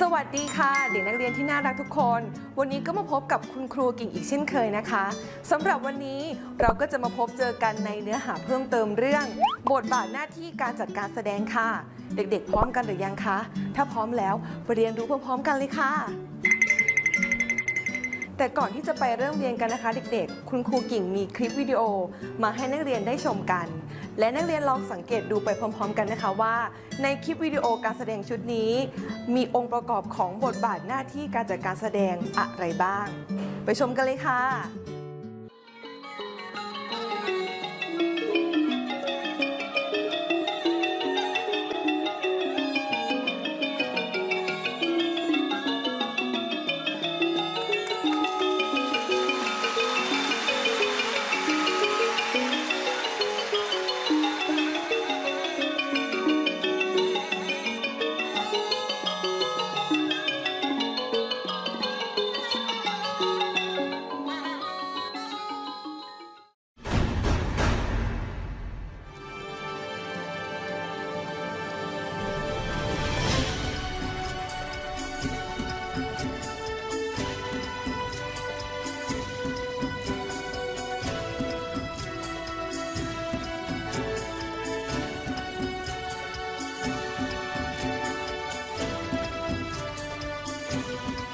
สวัสดีค่ะเด็กนักเรียนที่น่ารักทุกคน วันนี้ก็มาพบกับคุณครูกิ่งอีกเช่นเคยนะคะสำหรับวันนี้เราก็จะมาพบเจอกันในเนื้อหาเพิ่มเติมเรื่อง บทบาทหน้าที่การจัดการแสดงค่ะ เด็กๆ พร้อมกันหรือยังคะ ถ้าพร้อมแล้วไปเรียนรู้พร้อมๆกันเลยค่ะ แต่ก่อนที่จะไปเริ่มเรียนกันนะคะ เด็กๆ คุณครูกิ่งมีคลิปวิดีโอมาให้นักเรียนได้ชมกัน และนักเรียนลองสังเกตดูไปพร้อม ๆ กันนะคะว่า ในคลิปวิดีโอการแสดงชุดนี้ มีองค์ประกอบของบทบาทหน้าที่การจัดการแสดงอะไรบ้าง ไปชมกันเลยค่ะ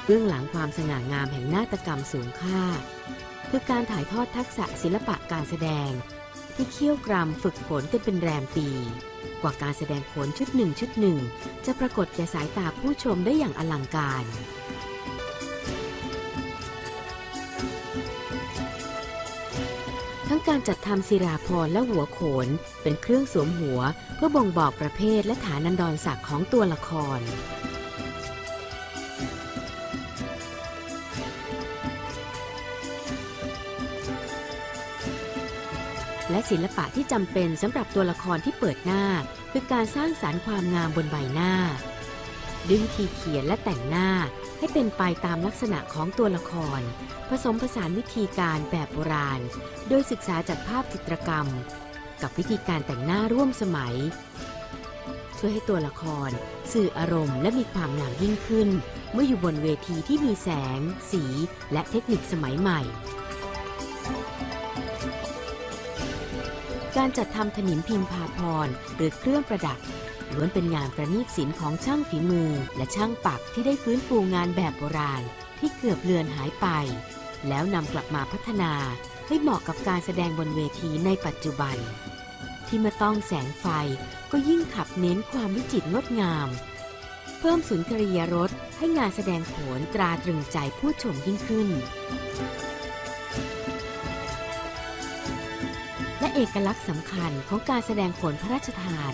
เบื้องหลังความสง่างามแห่งนาฏกรรมสูงค่า คือการถ่ายทอดทักษะศิลปะการแสดง ที่เคี่ยวกรำฝึกฝนกันเป็นแรมปี กว่าการแสดงโขนชุดหนึ่งชุดหนึ่ง จะปรากฏแก่สายตาผู้ชมได้อย่างอลังการทั้งการจัดทำศิราพรและหัวโขน เป็นเครื่องสวมหัว เพื่อบ่งบอกประเภทและฐานันดรศักดิ์ของตัวละคร และศิลปะที่จำเป็นสำหรับตัวละครที่เปิดหน้า คือการสร้างสารรค์ความงามบนใบหน้าด้วยวิธีเขียนและแต่งหน้าให้เป็นไปตามลักษณะของตัวละคร ผสมผสานวิธีการแบบโบราณ โดยศึกษาจากภาพจิตรกรรม กับวิธีการแต่งหน้าร่วมสมัย ช่วยให้ตัวละคร สื่ออารมณ์และมีความงามยิ่งขึ้น เมื่ออยู่บนเวทีที่มีแสง สี และเทคนิคสมัยใหม่ การจัดทำถนิมพิมพาพรหรือเครื่องประดับล้วนเป็นงานประณีตศิลป์ของช่างฝีมือ และช่างปักที่ได้ฟื้นฟูงานแบบโบราณ ที่เกือบเลือนหายไป แล้วนำกลับมาพัฒนาให้เหมาะกับการแสดงบนเวทีในปัจจุบัน ที่มาต้องแสงไฟก็ยิ่งขับเน้นความวิจิตรงดงาม เพิ่มสุนทรียรสให้งานแสดงโขนตราตรึงใจผู้ชมยิ่งขึ้น เอกลักษณ์สำคัญของการแสดงโขนพระราชทาน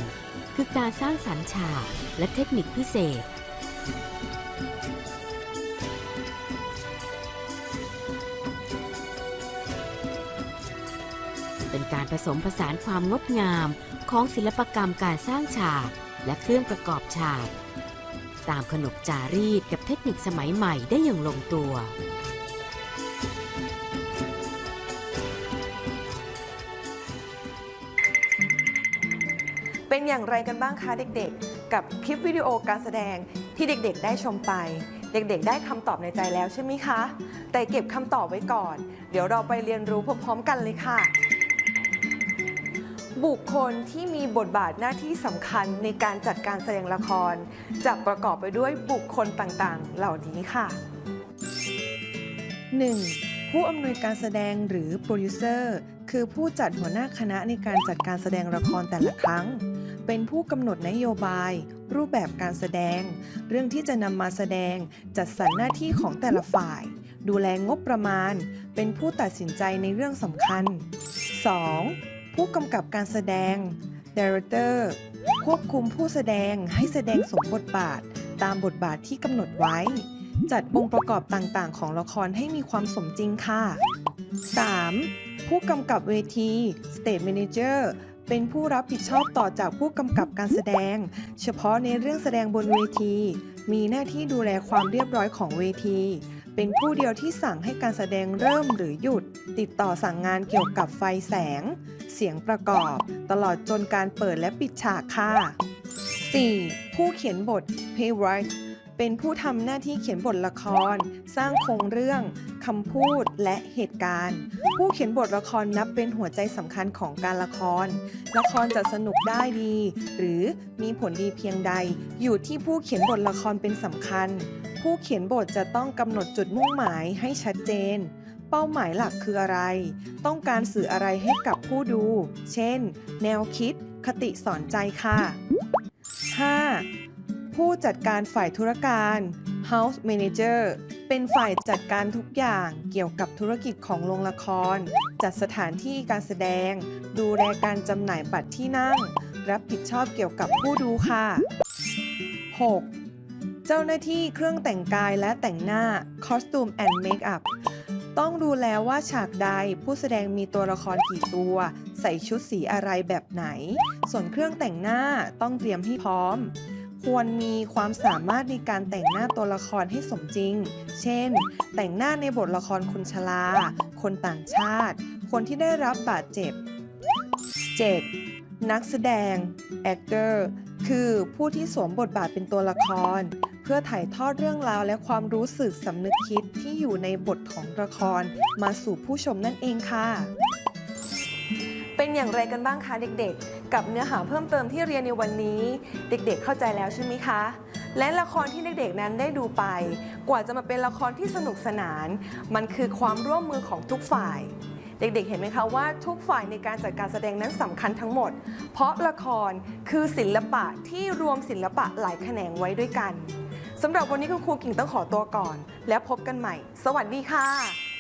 คือการสร้างสรรค์ฉากและเทคนิคพิเศษ เป็นการผสมผสานความงดงามของศิลปกรรมการสร้างฉากและเครื่องประกอบฉาก ตามขนบจารีตกับเทคนิคสมัยใหม่ได้อย่างลงตัว เป็นอย่างไรกันบ้างคะเด็กๆ กับคลิปวิดีโอการแสดงที่เด็กๆ ได้ชมไป เด็กๆ ได้คำตอบในใจแล้วใช่ไหมคะ แต่เก็บคำตอบไว้ก่อน เดี๋ยวเราไปเรียนรู้พร้อมๆกันเลยค่ะ บุคคลที่มีบทบาทหน้าที่สำคัญในการจัดการแสดงละคร จะประกอบไปด้วยบุคคลต่างๆ เหล่านี้ค่ะ 1. ผู้อำนวยการแสดงหรือโปรดิวเซอร์ คือผู้จัดหัวหน้าคณะในการจัดการแสดงละครแต่ละครั้ง เป็นผู้กำหนดนโยบาย รูปแบบการแสดง เรื่องที่จะนำมาแสดง จัดสรรหน้าที่ของแต่ละฝ่าย ดูแลงบประมาณ เป็นผู้ตัดสินใจในเรื่องสำคัญ 2. ผู้กำกับการแสดง Director ควบคุมผู้แสดงให้แสดงสมบทบาท ตามบทบาทที่กำหนดไว้ จัดองค์ประกอบต่างๆ ของละครให้มีความสมจริงค่ะ 3. ผู้กำกับเวที Stage Manager เป็นผู้รับผิดชอบต่อจากผู้กำกับการแสดง เฉพาะในเรื่องแสดงบนเวที มีหน้าที่ดูแลความเรียบร้อยของเวที เป็นผู้เดียวที่สั่งให้การแสดงเริ่มหรือหยุด ติดต่อสั่งงานเกี่ยวกับไฟแสง เสียงประกอบ ตลอดจนการเปิดและปิดฉากค่ะ 4. ผู้เขียนบท playwright เป็นผู้ทำหน้าที่เขียนบทละคร สร้างโครงเรื่อง คำพูดและเหตุการณ์ ผู้เขียนบทละครนับเป็นหัวใจสำคัญของการละคร ละครจะสนุกได้ดี หรือมีผลดีเพียงใด อยู่ที่ผู้เขียนบทละครเป็นสำคัญ ผู้เขียนบทจะต้องกำหนดจุดมุ่งหมายให้ชัดเจนเป้าหมายหลักคืออะไร ต้องการสื่ออะไรให้กับผู้ดู เช่น แนวคิด คติสอนใจค่ะ 5. ผู้จัดการฝ่ายธุรการ House Manager เป็นฝ่ายจัดการทุกอย่างเกี่ยวกับธุรกิจของโรงละคร จัดสถานที่การแสดง ดูแลการจำหน่ายบัตรที่นั่ง รับผิดชอบเกี่ยวกับผู้ดูค่ะ 6. เจ้าหน้าที่เครื่องแต่งกายและแต่งหน้า Costume and Makeup ต้องดูแลว่าฉากใดผู้แสดงมีตัวละครกี่ตัว ใส่ชุดสีอะไรแบบไหน ส่วนเครื่องแต่งหน้าต้องเตรียมให้พร้อม ควรมีความสามารถในการแต่งหน้าตัวละครให้สมจริง เช่น แต่งหน้าในบทละครคนชรา คนต่างชาติ คนที่ได้รับบาดเจ็บ 7. นักแสดง actor คือผู้ที่สวมบทบาทเป็นตัวละคร เพื่อถ่ายทอดเรื่องราวและความรู้สึกสำนึกคิดที่อยู่ในบทของละครมาสู่ผู้ชมนั่นเองค่ะ เป็นอย่างไรกันบ้างคะเด็กๆ กับเนื้อหาเพิ่มเติมที่เรียนในวันนี้ เด็กๆเข้าใจแล้วใช่ไหมคะ และละครที่เด็กๆนั้นได้ดูไป กว่าจะมาเป็นละครที่สนุกสนาน มันคือความร่วมมือของทุกฝ่าย เด็กๆ เห็นไหมคะว่าทุกฝ่ายในการจัดการแสดงนั้นสำคัญทั้งหมด เพราะละครคือศิลปะที่รวมศิลปะหลายแขนงไว้ด้วยกันสำหรับวันนี้คุณครูกิ่งต้องขอตัวก่อน แล้วพบกันใหม่ สวัสดีค่ะ